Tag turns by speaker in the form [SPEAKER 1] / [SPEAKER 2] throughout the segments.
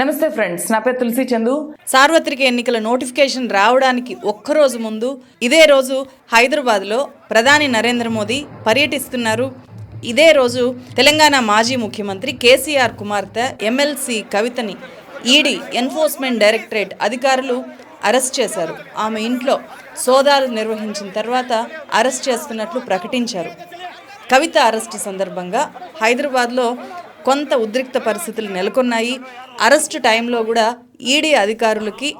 [SPEAKER 1] నమస్తే ఫ్రెండ్స్ నా పేరు తులసి చందు.
[SPEAKER 2] సార్వత్రిక ఎన్నికల నోటిఫికేషన్ రావడానికి ఒక్కరోజు ముందు ఇదే రోజు హైదరాబాద్లో ప్రధాని నరేంద్ర మోదీ పర్యటిస్తున్నారు. ఇదే రోజు తెలంగాణ మాజీ ముఖ్యమంత్రి కేసీఆర్ కుమార్తె ఎమ్మెల్సీ కవితని ఈడీ ఎన్ఫోర్స్మెంట్ డైరెక్టరేట్ అధికారులు అరెస్ట్ చేశారు. ఆమె ఇంట్లో సోదాలు నిర్వహించిన తర్వాత అరెస్ట్ చేస్తున్నట్లు ప్రకటించారు. కవిత అరెస్టు సందర్భంగా హైదరాబాద్లో కొంత ఉద్రిక్త పరిస్థితులు నెలకొన్నాయి. అరెస్టు టైంలో కూడా ఈడీ అధికారులకి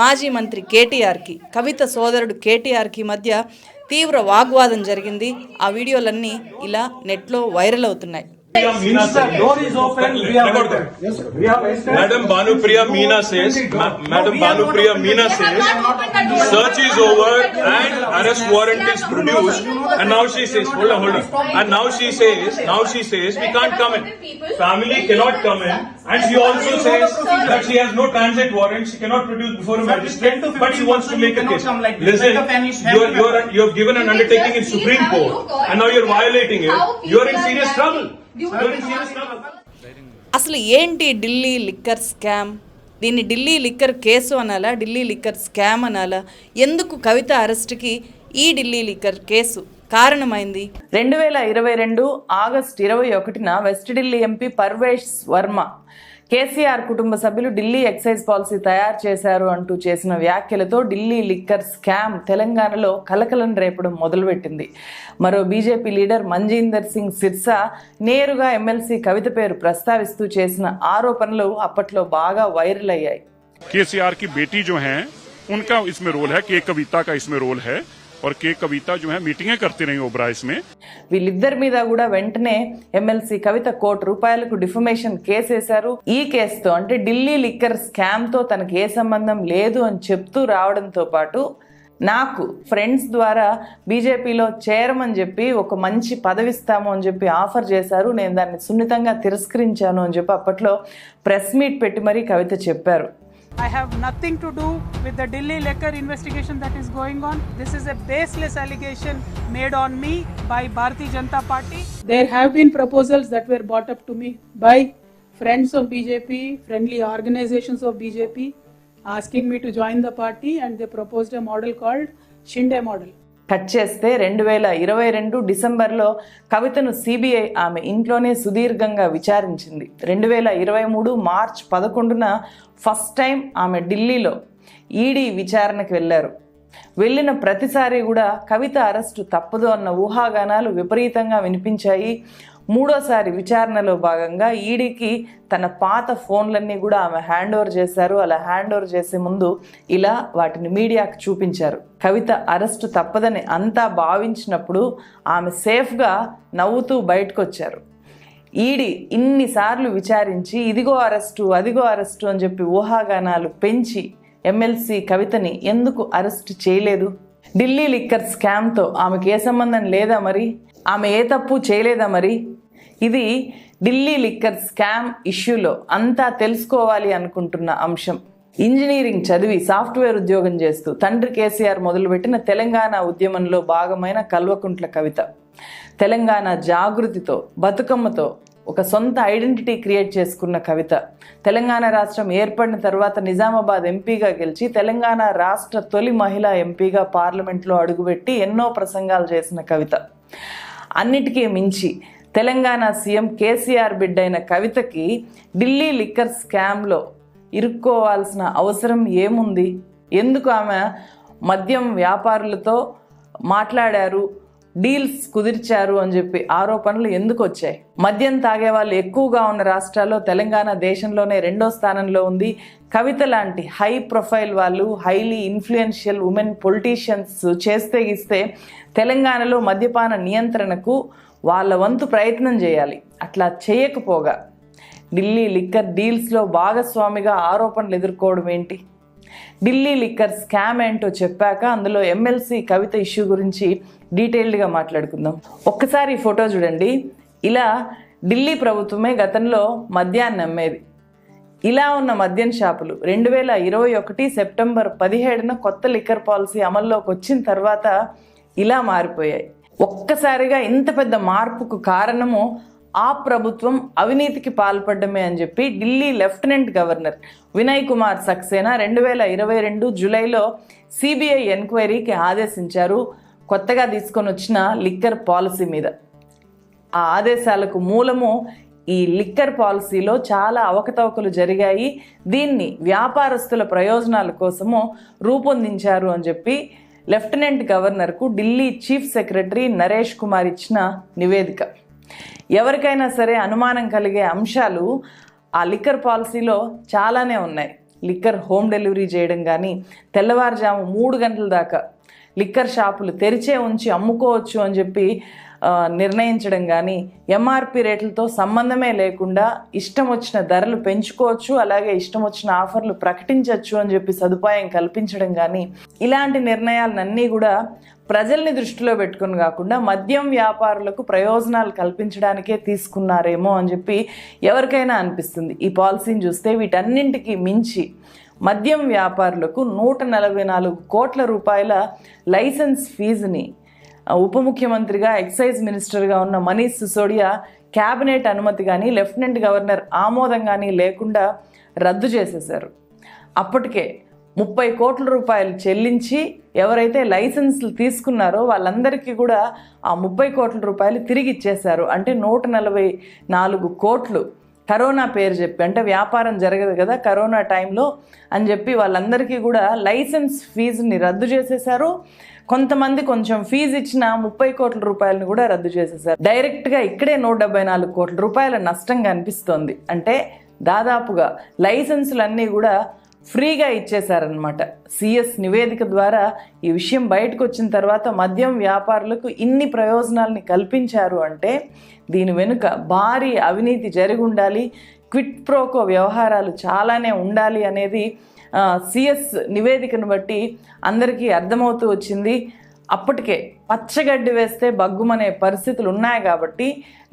[SPEAKER 2] మాజీ మంత్రి కేటీఆర్కి కవిత సోదరుడు కేటీఆర్కి మధ్య తీవ్ర వాగ్వాదం జరిగింది. ఆ వీడియోలన్నీ ఇలా నెట్లో వైరల్ అవుతున్నాయి.
[SPEAKER 3] Meena
[SPEAKER 4] Since the door is open, we have entered. Yes, sir. We have entered.
[SPEAKER 3] Madam Banupriya Meena says, Ma- Madam Banupriya Meena says, search is over and arrest warrant is produced. And now she says, hold on, hold on. And now she says, now she says, we can't come in. Family cannot come in. And she also says that she has no transit warrant, she cannot produce before a magistrate, but she wants to make a case. Listen, you are, you are, you have given an undertaking in Supreme Court, and now you are violating it. You are in serious trouble.
[SPEAKER 2] అసలు ఏంటి Delhi liquor scam? దీన్ని Delhi liquor case అనాలా Delhi liquor scam అనాలా? ఎందుకు కవిత అరెస్ట్కి ఈ Delhi liquor case కారణమైంది?
[SPEAKER 1] రెండు వేల ఇరవై రెండు ఆగస్ట్ ఇరవై ఒకటిన west Delhi MP Parvesh Verma KCR కుటుంబ సభ్యులు ఢిల్లీ ఎక్సైజ్ పాలసీ తయారు చేశారు అంటూ చేసిన వ్యాఖ్యలతో ఢిల్లీ లిక్కర్ స్కామ్ తెలంగాణలో కలకలం రేపడం మొదలుపెట్టింది మరో బీజేపీ లీడర్ మంజీందర్ సింగ్ సిర్సా నేరుగా ఎమ్మెల్సీ కవిత పేరు ప్రస్తావిస్తూ చేసిన ఆరోపణలు అప్పట్లో బాగా వైరల్ అయ్యాయి
[SPEAKER 5] केसीआर की बेटी जो हैं उनका इसमें रोल है के कविता का इसमें रोल है और के कविता जो है मीटिंगें करती रही ओबरा इसमें
[SPEAKER 1] వీళ్ళిద్దరి మీద కూడా వెంటనే ఎమ్మెల్సీ కవిత కోటి రూపాయలకు డిఫమేషన్ కేసు వేశారు ఈ కేసుతో అంటే ఢిల్లీ లిక్కర్ స్కామ్ తో తనకి ఏ సంబంధం లేదు అని చెప్తూ రావడంతో పాటు నాకు ఫ్రెండ్స్ ద్వారా బీజేపీలో చేరమని చెప్పి ఒక మంచి పదవిస్తాము అని చెప్పి ఆఫర్ చేశారు నేను దాన్ని సున్నితంగా తిరస్కరించాను అని చెప్పి అప్పట్లో ప్రెస్ మీట్ పెట్టి మరీ కవిత చెప్పారు
[SPEAKER 6] I have nothing to do with the Delhi liquor investigation that is going on. This is a baseless allegation made on me by Bharatiya Janata Party. There have been proposals that were brought up to me by friends of BJP, friendly organizations of BJP, asking me to join the party, and they proposed a model called Shinde model.
[SPEAKER 1] Cut చేస్తే రెండు వేల ఇరవై రెండు డిసెంబర్లో కవితను CBI ఆమె ఇంట్లోనే సుదీర్ఘంగా విచారించింది. రెండు వేల ఇరవై మూడు మార్చ్ పదకొండున ఫస్ట్ టైం ఆమె ఢిల్లీలో ఈడీ విచారణకు వెళ్ళారు. వెళ్ళిన ప్రతిసారి కూడా కవిత అరెస్టు తప్పదు అన్న ఊహాగానాలు విపరీతంగా వినిపించాయి. మూడోసారి విచారణలో భాగంగా ఈడీకి తన పాత ఫోన్లన్నీ కూడా ఆమె హ్యాండ్ ఓవర్ చేశారు. అలా హ్యాండ్ ఓవర్ చేసే ముందు ఇలా వాటిని మీడియాకు చూపించారు. కవిత అరెస్టు తప్పదని అంతా భావించినప్పుడు ఆమె సేఫ్గా నవ్వుతూ బయటకు వచ్చారు ఈడీ ఇన్నిసార్లు విచారించి ఇదిగో అరెస్టు అదిగో అరెస్టు అని చెప్పి ఊహాగానాలు పెంచి ఎమ్మెల్సీ కవితని ఎందుకు అరెస్ట్ చేయలేదు? ఢిల్లీ లిక్కర్ స్కామ్తో ఆమెకి ఏ సంబంధం లేదా మరి? ఆమె ఏ తప్పు చేయలేదా మరి? ఇది ఢిల్లీ లిక్కర్ స్కామ్ ఇష్యూలో అంతా తెలుసుకోవాలి అనుకుంటున్న అంశం. ఇంజనీరింగ్ చదివి సాఫ్ట్వేర్ ఉద్యోగం చేస్తూ తండ్రి కేసీఆర్ మొదలుపెట్టిన తెలంగాణ ఉద్యమంలో భాగమైన కల్వకుంట్ల కవిత. తెలంగాణ జాగృతితో బతుకమ్మతో ఒక సొంత ఐడెంటిటీ క్రియేట్ చేసుకున్న కవిత. తెలంగాణ రాష్ట్రం ఏర్పడిన తర్వాత నిజామాబాద్ ఎంపీగా గెలిచి తెలంగాణ రాష్ట్ర తొలి మహిళా ఎంపీగా పార్లమెంట్లో అడుగుపెట్టి ఎన్నో ప్రసంగాలు చేసిన కవిత. అన్నిటికీ మించి తెలంగాణ సీఎం కేసీఆర్ బిడ్డైన కవితకి ఢిల్లీ లిక్కర్ స్కామ్లో ఇరుక్కోవాల్సిన అవసరం ఏముంది? ఎందుకు ఆమె మద్యం వ్యాపారులతో మాట్లాడారు డీల్స్ కుదిర్చారు అని చెప్పి ఆరోపణలు ఎందుకు వచ్చాయి? మద్యం తాగే వాళ్ళు ఎక్కువగా ఉన్న రాష్ట్రాల్లో తెలంగాణ దేశంలోనే రెండో స్థానంలో ఉంది. కవిత లాంటి హై ప్రొఫైల్ వాళ్ళు హైలీ ఇన్ఫ్లుయెన్షియల్ ఉమెన్ పొలిటీషియన్స్ చేస్తే ఇస్తే తెలంగాణలో మద్యపాన నియంత్రణకు వాళ్ళ వంతు ప్రయత్నం చేయాలి. అట్లా చేయకపోగా ఢిల్లీ లిక్కర్ డీల్స్లో భాగస్వామిగా ఆరోపణలు ఎదుర్కోవడం ఏంటి? ఢిల్లీ లిక్కర్ స్కామ్ ఏంటో చెప్పాక అందులో ఎమ్మెల్సీ కవిత ఇష్యూ గురించి డీటెయిల్డ్గా మాట్లాడుకుందాం. ఒక్కసారి ఈ ఫోటో చూడండి. ఇలా ఢిల్లీ ప్రభుత్వమే గతంలో మద్యాన్ని అమ్మేది. ఇలా ఉన్న మద్యం షాపులు రెండు వేల ఇరవై ఒకటి సెప్టెంబర్ పదిహేడున కొత్త లిక్కర్ పాలసీ అమల్లోకి వచ్చిన తర్వాత ఇలా మారిపోయాయి. ఒక్కసారిగా ఇంత పెద్ద మార్పుకు కారణము ఆ ప్రభుత్వం అవినీతికి పాల్పడమే అని చెప్పి ఢిల్లీ లెఫ్టినెంట్ గవర్నర్ వినయ్ కుమార్ సక్సేనా రెండు వేల ఇరవై రెండు జూలైలో సిబిఐ ఎంక్వైరీకి ఆదేశించారు. కొత్తగా తీసుకొని వచ్చిన లిక్కర్ పాలసీ మీద. ఆ ఆదేశాలకు మూలము ఈ లిక్కర్ పాలసీలో చాలా అవకతవకలు జరిగాయి. దీన్ని వ్యాపారస్తుల ప్రయోజనాల కోసము రూపొందించారు అని చెప్పి లెఫ్టినెంట్ గవర్నర్కు ఢిల్లీ చీఫ్ సెక్రటరీ నరేష్ కుమార్ ఇచ్చిన నివేదిక. ఎవరికైనా సరే అనుమానం కలిగే అంశాలు ఆ లిక్కర్ పాలసీలో చాలానే ఉన్నాయి. లిక్కర్ హోమ్ డెలివరీ చేయడం కానీ తెల్లవారుజాము మూడు గంటల దాకా లిక్కర్ షాపులు తెరిచే ఉంచి అమ్ముకోవచ్చు అని చెప్పి నిర్ణయించడం కానీ ఎంఆర్పి రేట్లతో సంబంధమే లేకుండా ఇష్టం వచ్చిన ధరలు పెంచుకోవచ్చు అలాగే ఇష్టం వచ్చిన ఆఫర్లు ప్రకటించవచ్చు అని చెప్పి సదుపాయం కల్పించడం కానీ ఇలాంటి నిర్ణయాలన్నీ కూడా ప్రజల్ని దృష్టిలో పెట్టుకుని కాకుండా మద్యం వ్యాపారులకు ప్రయోజనాలు కల్పించడానికే తీసుకున్నారేమో అని చెప్పి ఎవరికైనా అనిపిస్తుంది. ఈ పాలసీని చూస్తే వీటన్నింటికి మించి మద్యం వ్యాపారులకు నూట నలభై నాలుగు కోట్ల రూపాయల లైసెన్స్ ఫీజుని ఉప ముఖ్యమంత్రిగా ఎక్సైజ్ మినిస్టర్గా ఉన్న మనీష్ సిసోడియా క్యాబినెట్ అనుమతి కానీ లెఫ్టినెంట్ గవర్నర్ ఆమోదం కానీ లేకుండా రద్దు చేసేశారు. అప్పటికే ముప్పై కోట్ల రూపాయలు చెల్లించి ఎవరైతే లైసెన్స్లు తీసుకున్నారో వాళ్ళందరికీ కూడా ఆ ముప్పై కోట్ల రూపాయలు తిరిగి ఇచ్చేశారు. అంటే నూట నలభై నాలుగు కోట్లు. కరోనా పేరు చెప్పి అంటే వ్యాపారం జరగదు కదా కరోనా టైంలో అని చెప్పి వాళ్ళందరికీ కూడా లైసెన్స్ ఫీజుని రద్దు చేసేశారు. కొంతమంది కొంచెం ఫీజు ఇచ్చిన ముప్పై కోట్ల రూపాయలను కూడా రద్దు చేసేశారు డైరెక్ట్గా ఇక్కడే నూట డెబ్బై నాలుగు కోట్ల రూపాయల నష్టం కనిపిస్తోంది అంటే దాదాపుగా లైసెన్సులన్నీ కూడా ఫ్రీగా ఇచ్చేశారనమాట సిఎస్ నివేదిక ద్వారా ఈ విషయం బయటకు వచ్చిన తర్వాత మద్యం వ్యాపారులకు ఇన్ని ప్రయోజనాల్ని కల్పించారు అంటే దీని వెనుక భారీ అవినీతి జరిగి ఉండాలి క్విట్ ప్రోకో వ్యవహారాలు చాలానే ఉండాలి అనేది సిఎస్ నివేదికను బట్టి అందరికీ అర్థమవుతూ వచ్చింది. అప్పటికే పచ్చగడ్డి వేస్తే బగ్గుమనే పరిస్థితులు ఉన్నాయి కాబట్టి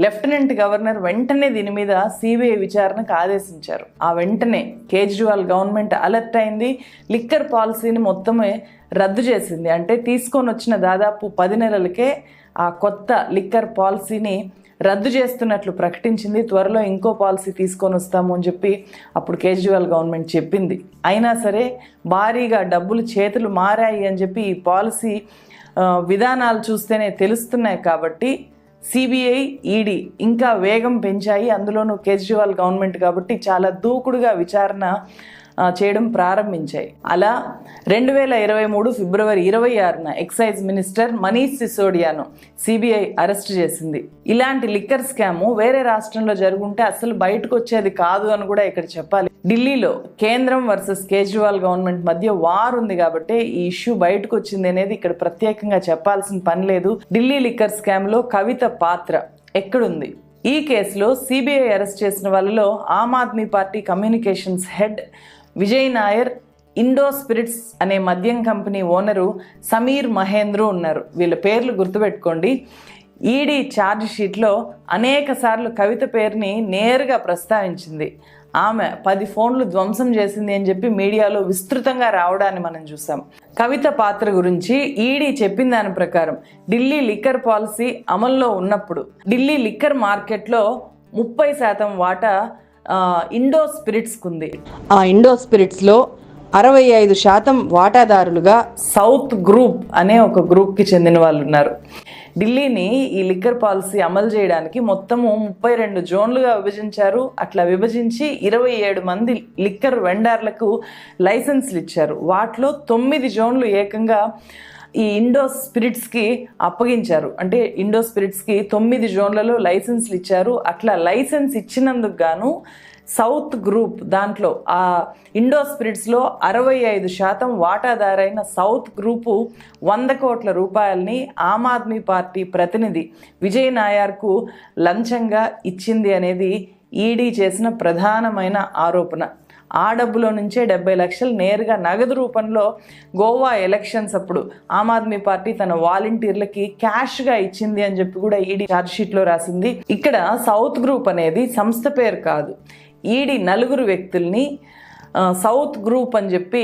[SPEAKER 1] లెఫ్టినెంట్ గవర్నర్ వెంటనే దీని మీద సిబిఐ విచారణకు ఆదేశించారు. ఆ వెంటనే కేజ్రీవాల్ గవర్నమెంట్ అలర్ట్ అయింది. లిక్కర్ పాలసీని మొత్తమే రద్దు చేసింది. అంటే తీసుకొని వచ్చిన దాదాపు పది నెలలకే ఆ కొత్త లిక్కర్ పాలసీని రద్దు చేస్తున్నట్లు ప్రకటించింది. త్వరలో ఇంకో పాలసీ తీసుకొని వస్తాము అని చెప్పి అప్పుడు కేజ్రీవాల్ గవర్నమెంట్ చెప్పింది. అయినా సరే భారీగా డబ్బులు చేతులు మారాయి అని చెప్పి ఈ పాలసీ విధానాలు చూస్తేనే తెలుస్తున్నాయి కాబట్టి సిబిఐ ఈడీ ఇంకా వేగం పెంచాయి. అందులోనూ కేజ్రీవాల్ గవర్నమెంట్ కాబట్టి చాలా దూకుడుగా విచారణ చేయడం ప్రారంభించాయి. అలా రెండు వేల ఇరవై మూడు ఫిబ్రవరి ఇరవై ఆరున ఎక్సైజ్ మినిస్టర్ మనీష్ సిసోడియాను సిబిఐ అరెస్ట్ చేసింది. ఇలాంటి లిక్కర్ స్కాము వేరే రాష్ట్రంలో జరుగుంటే అసలు బయటకు వచ్చేది కాదు అని కూడా ఇక్కడ చెప్పాలి. ఢిల్లీలో కేంద్రం వర్సెస్ కేజ్రీవాల్ గవర్నమెంట్ మధ్య వార్ ఉంది కాబట్టి ఈ ఇష్యూ బయటకు వచ్చింది అనేది ఇక్కడ ప్రత్యేకంగా చెప్పాల్సిన పని లేదు. ఢిల్లీ లిక్కర్ స్కామ్లో కవిత పాత్ర ఎక్కడుంది? ఈ కేసులో సిబిఐ అరెస్ట్ చేసిన వాళ్ళలో Aam Aadmi party communications head Vijay Nair Indo Spirits అనే మద్యం కంపెనీ ఓనరు సమీర్ మహేంద్రు ఉన్నారు. వీళ్ళ పేర్లు గుర్తుపెట్టుకోండి. ఈడీ ఛార్జ్ షీట్లో అనేక సార్లు కవిత పేరుని నేరుగా ప్రస్తావించింది. ఆమె పది ఫోన్లు ధ్వంసం చేసింది అని చెప్పి మీడియాలో విస్తృతంగా రావడాన్ని మనం చూసాం కవిత పాత్ర గురించి ఈడీ చెప్పిన దాని ప్రకారం ఢిల్లీ లిక్కర్ పాలసీ అమల్లో ఉన్నప్పుడు ఢిల్లీ లిక్కర్ మార్కెట్లో ముప్పై శాతం వాటా ఇండో స్పిరిట్స్కి ఉంది.
[SPEAKER 2] ఆ ఇండో స్పిరిట్స్లో అరవై ఐదు శాతం వాటాదారులుగా
[SPEAKER 1] సౌత్ గ్రూప్ అనే ఒక గ్రూప్కి చెందిన వాళ్ళు ఉన్నారు. ఢిల్లీని ఈ లిక్కర్ పాలసీ అమలు చేయడానికి మొత్తము ముప్పై రెండు జోన్లుగా విభజించారు. అట్లా విభజించి ఇరవై ఏడు మంది లిక్కర్ వెండర్లకు లైసెన్స్లు ఇచ్చారు. వాటిలో తొమ్మిది జోన్లు ఏకంగా ఈ ఇండో స్పిరిట్స్కి అప్పగించారు. అంటే ఇండో స్పిరిట్స్కి తొమ్మిది జోన్లలో లైసెన్స్లు ఇచ్చారు. అట్లా లైసెన్స్ ఇచ్చినందుకు గాను సౌత్ గ్రూప్ దాంట్లో ఆ ఇండో స్పిరిట్స్లో అరవై ఐదు శాతం వాటాదారైన సౌత్ గ్రూపు వంద కోట్ల రూపాయలని ఆమ్ ఆద్మీ పార్టీ ప్రతినిధి విజయ్ నాయర్కు లంచంగా ఇచ్చింది అనేది ఈడీ చేసిన ప్రధానమైన ఆరోపణ. ఆ డబ్బులో నుంచే డెబ్బై లక్షలు నేరుగా నగదు రూపంలో గోవా ఎలక్షన్స్ అప్పుడు ఆమ్ ఆద్మీ పార్టీ తన వాలంటీర్లకి క్యాష్గా ఇచ్చింది అని చెప్పి కూడా ఈడీ ఛార్జ్షీట్లో రాసింది. ఇక్కడ సౌత్ గ్రూప్ అనేది సంస్థ పేరు కాదు. ఈడీ నలుగురు వ్యక్తుల్ని సౌత్ గ్రూప్ అని చెప్పి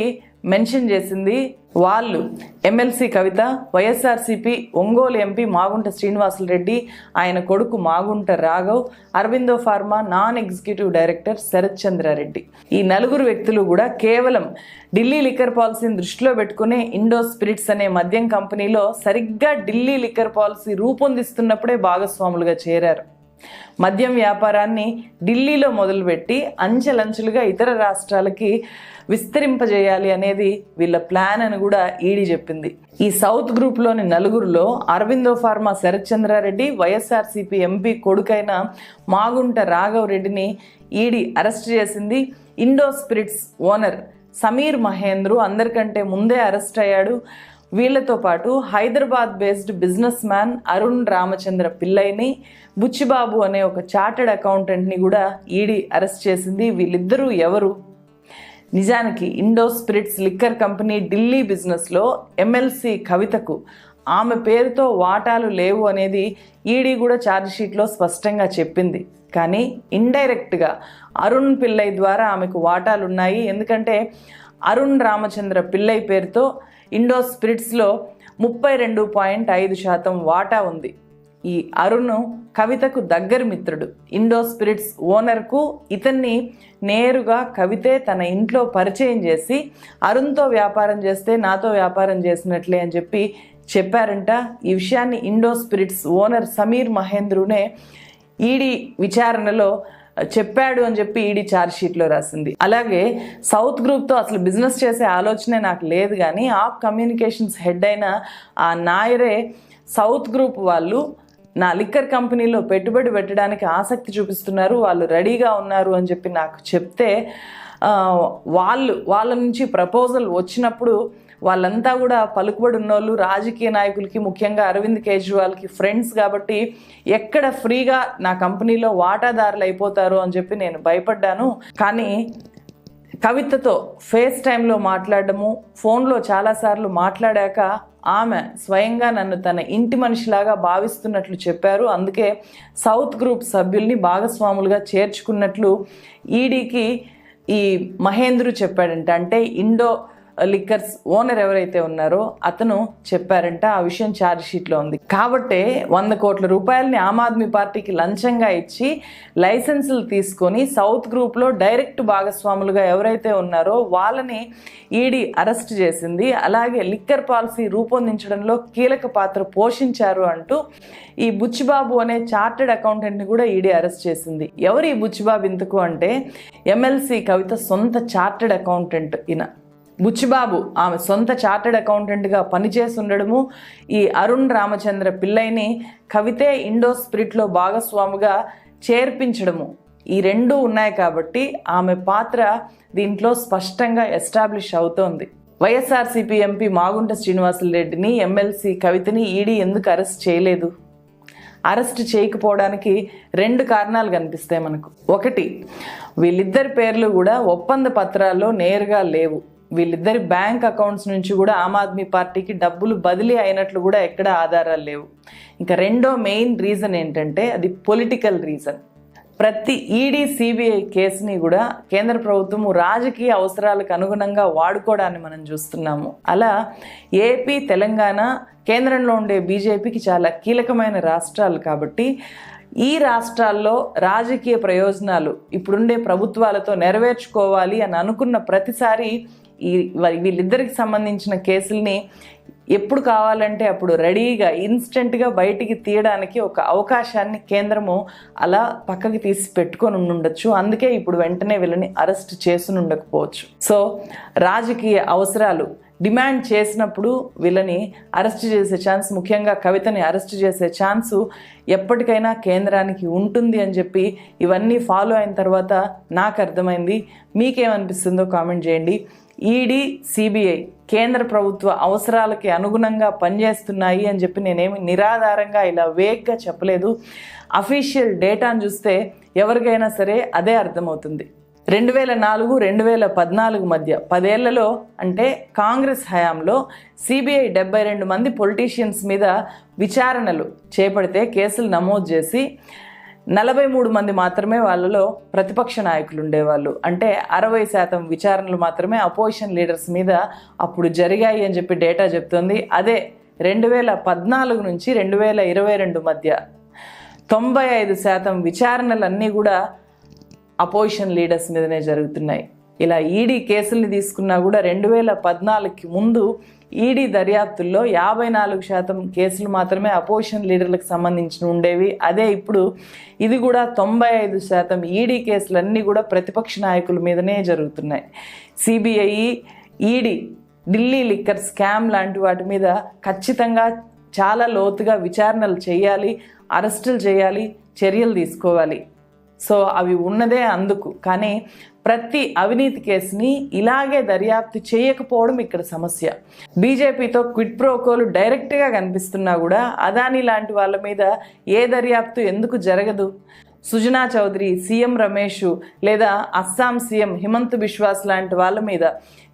[SPEAKER 1] మెన్షన్ చేసింది. వాళ్ళు MLC Kavitha YSRCP Ongole MP Magunta Srinivasulu Reddy ఆయన కొడుకు Magunta Raghav Aurobindo Pharma non executive director Sarath Chandra Reddy ఈ నలుగురు వ్యక్తులు కూడా కేవలం ఢిల్లీ లిక్కర్ పాలసీని దృష్టిలో పెట్టుకునే ఇండో స్పిరిట్స్ అనే మద్యం కంపెనీలో సరిగ్గా ఢిల్లీ లిక్కర్ పాలసీ రూపొందిస్తున్నప్పుడే భాగస్వాములుగా చేరారు. మద్యం వ్యాపారాన్ని ఢిల్లీలో మొదలుపెట్టి అంచెలంచెలుగా ఇతర రాష్ట్రాలకి విస్తరింపజేయాలి అనేది వీళ్ళ ప్లాన్ అని కూడా ఈడీ చెప్పింది. ఈ సౌత్ గ్రూప్లోని నలుగురిలో Aurobindo pharma Sharathchandrareddy YSRCP MP కొడుకైన మాగుంట రాఘవ్ రెడ్డిని ఈడీ అరెస్ట్ చేసింది. Indo spirits owner Sameer Mahendru అందరికంటే ముందే అరెస్ట్ అయ్యాడు. వీళ్ళతో పాటు Hyderabad based businessman Arun Ramachandra పిల్లైని బుచ్చిబాబు అనే ఒక చార్టెడ్ అకౌంటెంట్ని కూడా ఈడీ అరెస్ట్ చేసింది. వీళ్ళిద్దరూ ఎవరు? నిజానికి Indo spirits liquor company Delhi బిజినెస్లో ఎమ్మెల్సీ కవితకు ఆమె పేరుతో వాటాలు లేవు అనేది ఈడీ కూడా ఛార్జ్షీట్లో స్పష్టంగా చెప్పింది. కానీ ఇండైరెక్ట్గా అరుణ్ పిల్లై ద్వారా ఆమెకు వాటాలు ఉన్నాయి ఎందుకంటే అరుణ్ రామచంద్ర పిల్లై పేరుతో ఇండో స్పిరిట్స్లో ముప్పై రెండు పాయింట్ ఐదు శాతం వాటా ఉంది. ఈ అరుణ్ కవితకు దగ్గరి మిత్రుడు. ఇండో స్పిరిట్స్ ఓనర్కు ఇతన్ని నేరుగా కవితే తన ఇంట్లో పరిచయం చేసి అరుణ్తో వ్యాపారం చేస్తే నాతో వ్యాపారం చేసినట్లే అని చెప్పి చెప్పారంట. ఈ విషయాన్ని ఇండో స్పిరిట్స్ ఓనర్ సమీర్ మహేంద్రునే ఈడీ విచారణలో చెప్పాడు అని చెప్పి ఈడీ ఛార్జ్ షీట్లో రాసింది. అలాగే సౌత్ గ్రూప్తో అసలు బిజినెస్ చేసే ఆలోచనే నాకు లేదు కానీ ఆ కమ్యూనికేషన్స్ హెడ్ అయిన ఆ నాయరే సౌత్ గ్రూప్ వాళ్ళు నా లిక్కర్ కంపెనీలో పెట్టుబడి పెట్టడానికి ఆసక్తి చూపిస్తున్నారు వాళ్ళు రెడీగా ఉన్నారు అని చెప్పి నాకు చెప్తే వాళ్ళు వాళ్ళ నుంచి ప్రపోజల్ వచ్చినప్పుడు వాళ్ళంతా కూడా పలుకుబడి ఉన్నోళ్ళు రాజకీయ నాయకులకి ముఖ్యంగా అరవింద్ కేజ్రీవాల్కి ఫ్రెండ్స్ కాబట్టి ఎక్కడ ఫ్రీగా నా కంపెనీలో వాటాదారులు అయిపోతారు అని చెప్పి నేను భయపడ్డాను. కానీ కవితతో ఫేస్ టైంలో మాట్లాడడము ఫోన్లో చాలాసార్లు మాట్లాడాక ఆమె స్వయంగా నన్ను తన ఇంటి మనిషిలాగా భావిస్తున్నట్లు చెప్పారు. అందుకే సౌత్ గ్రూప్ సభ్యుల్ని భాగస్వాములుగా చేర్చుకున్నట్లు ఈడీకి ఈ మహేంద్రు చెప్పాడంట. అంటే ఇండో లిక్కర్స్ ఓనర్ ఎవరైతే ఉన్నారో అతను చెప్పారంట ఆ విషయం ఛార్జ్ షీట్లో ఉంది. కాబట్టే వంద కోట్ల రూపాయలని ఆమ్ ఆద్మీ పార్టీకి లంచంగా ఇచ్చి లైసెన్సులు తీసుకొని సౌత్ గ్రూప్లో డైరెక్ట్ భాగస్వాములుగా ఎవరైతే ఉన్నారో వాళ్ళని ఈడీ అరెస్ట్ చేసింది. అలాగే లిక్కర్ పాలసీ రూపొందించడంలో కీలక పాత్ర పోషించారు అంటూ ఈ బుచ్చిబాబు అనే చార్టెడ్ అకౌంటెంట్ని కూడా ఈడీ అరెస్ట్ చేసింది. ఎవరు ఈ బుచ్చిబాబు ఇంతకు అంటే ఎమ్మెల్సీ కవిత సొంత చార్టెడ్ అకౌంటెంట్ ఈయన. బుచ్చిబాబు ఆమె సొంత చార్టెడ్ అకౌంటెంట్గా పనిచేస్తుండడము ఈ అరుణ్ రామచంద్ర పిల్లైని కవితే ఇండో స్పిరిట్లో భాగస్వాముగా చేర్పించడము. ఈ రెండు ఉన్నాయి కాబట్టి ఆమె పాత్ర దీంట్లో స్పష్టంగా ఎస్టాబ్లిష్ అవుతోంది. వైఎస్ఆర్సీపీ ఎంపీ మాగుంట శ్రీనివాసులరెడ్డిని ఎమ్మెల్సీ కవితని ఈడీ ఎందుకు అరెస్ట్ చేయలేదు? అరెస్ట్ చేయకపోవడానికి రెండు కారణాలు కనిపిస్తాయి మనకు. ఒకటి వీళ్ళిద్దరి పేర్లు కూడా ఒప్పంద పత్రాల్లో నేరుగా లేవు. వీళ్ళిద్దరి బ్యాంక్ అకౌంట్స్ నుంచి కూడా ఆమ్ ఆద్మీ పార్టీకి డబ్బులు బదిలీ అయినట్లు కూడా ఎక్కడ ఆధారాలు లేవు. ఇంకా రెండో మెయిన్ రీజన్ ఏంటంటే అది పొలిటికల్ రీజన్. ప్రతి ఈడీ సిబిఐ కేసుని కూడా కేంద్ర ప్రభుత్వము రాజకీయ అవసరాలకు అనుగుణంగా వాడుకోవడాన్ని మనం చూస్తున్నాము. అలా ఏపీ తెలంగాణ కేంద్రంలో ఉండే బీజేపీకి చాలా కీలకమైన రాష్ట్రాలు కాబట్టి ఈ రాష్ట్రాల్లో రాజకీయ ప్రయోజనాలు ఇప్పుడుండే ప్రభుత్వాలతో నెరవేర్చుకోవాలి అని అనుకున్న ప్రతిసారి ఈ వారి వీళ్ళిద్దరికి సంబంధించిన కేసుల్ని ఎప్పుడు కావాలంటే అప్పుడు రెడీగా ఇన్స్టెంట్గా బయటికి తీయడానికి ఒక అవకాశాన్ని కేంద్రము అలా పక్కకి తీసి పెట్టుకొని ఉండొచ్చు అందుకే ఇప్పుడు వెంటనే వీళ్ళని అరెస్ట్ చేసుని ఉండకపోవచ్చు. సో రాజకీయ అవసరాలు డిమాండ్ చేసినప్పుడు వీళ్ళని అరెస్ట్ చేసే ఛాన్స్ ముఖ్యంగా కవితని అరెస్ట్ చేసే ఛాన్సు ఎప్పటికైనా కేంద్రానికి ఉంటుంది అని చెప్పి ఇవన్నీ ఫాలో అయిన తర్వాత నాకు అర్థమైంది. మీకేమనిపిస్తుందో కామెంట్ చేయండి. ఈడీ సిబిఐ కేంద్ర ప్రభుత్వ అవసరాలకి అనుగుణంగా పనిచేస్తున్నాయి అని చెప్పి నేనేమి నిరాధారంగా ఇలా వేగ్గా చెప్పలేదు. అఫీషియల్ డేటాను చూస్తే ఎవరికైనా సరే అదే అర్థమవుతుంది. రెండు వేల నాలుగు రెండు వేల పద్నాలుగు మధ్య పదేళ్ళలో అంటే కాంగ్రెస్ హయాంలో సిబిఐ డెబ్బై రెండు మంది పొలిటీషియన్స్ మీద విచారణలు చేపడితే కేసులు నమోదు చేసి నలభై మూడు మంది మాత్రమే వాళ్ళలో ప్రతిపక్ష నాయకులు ఉండేవాళ్ళు. అంటే అరవై శాతం విచారణలు మాత్రమే అపోజిషన్ లీడర్స్ మీద అప్పుడు జరిగాయి అని చెప్పి డేటా చెప్తోంది. అదే రెండు వేల పద్నాలుగు నుంచి రెండు వేల ఇరవై రెండు మధ్య తొంభై ఐదు శాతం విచారణలన్నీ కూడా అపోజిషన్ లీడర్స్ మీదనే జరుగుతున్నాయి. ఇలా ఈడీ కేసుల్ని తీసుకున్నా కూడా రెండు వేల పద్నాలుగుకి ముందు ఈడీ దర్యాప్తుల్లో యాభై నాలుగు శాతం కేసులు మాత్రమే అపోజిషన్ లీడర్లకు సంబంధించిన ఉండేవి. అదే ఇప్పుడు ఇది కూడా తొంభై ఐదు శాతం ఈడీ కేసులన్నీ కూడా ప్రతిపక్ష నాయకుల మీదనే జరుగుతున్నాయి. CBI ED Delhi liquor scam లాంటి వాటి మీద ఖచ్చితంగా చాలా లోతుగా విచారణలు చేయాలి అరెస్టులు చేయాలి చర్యలు తీసుకోవాలి. సో అవి ఉన్నదే అందుకు. కానీ ప్రతి అవినీతి కేసుని ఇలాగే దర్యాప్తు చేయకపోవడం ఇక్కడ సమస్య. బీజేపీతో క్విడ్ ప్రోకోలు డైరెక్ట్గా కనిపిస్తున్నా కూడా అదాని లాంటి వాళ్ళ మీద ఏ దర్యాప్తు ఎందుకు జరగదు? సుజనా చౌదరి సీఎం రమేష్ లేదా అస్సాం సీఎం హిమంత్ బిశ్వాస్ లాంటి వాళ్ళ మీద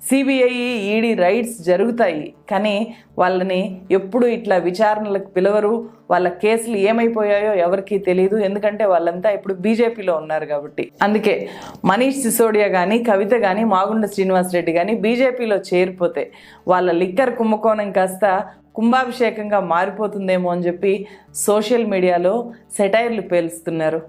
[SPEAKER 1] సిబిఐ ఈడీ రైడ్స్ జరుగుతాయి. కానీ వాళ్ళని ఎప్పుడు ఇట్లా విచారణలకు పిలవరు. వాళ్ళ కేసులు ఏమైపోయాయో ఎవరికీ తెలియదు ఎందుకంటే వాళ్ళంతా ఇప్పుడు బీజేపీలో ఉన్నారు కాబట్టి. అందుకే మనీష్ సిసోడియా కానీ కవిత కానీ మాగుండ శ్రీనివాస్ రెడ్డి కానీ బీజేపీలో చేరిపోతే వాళ్ళ లిక్కర్ కుంభకోణం కాస్త కుంభాభిషేకంగా మారిపోతుందేమో అని చెప్పి సోషల్ మీడియాలో సెటైర్లు పేలుస్తున్నారు.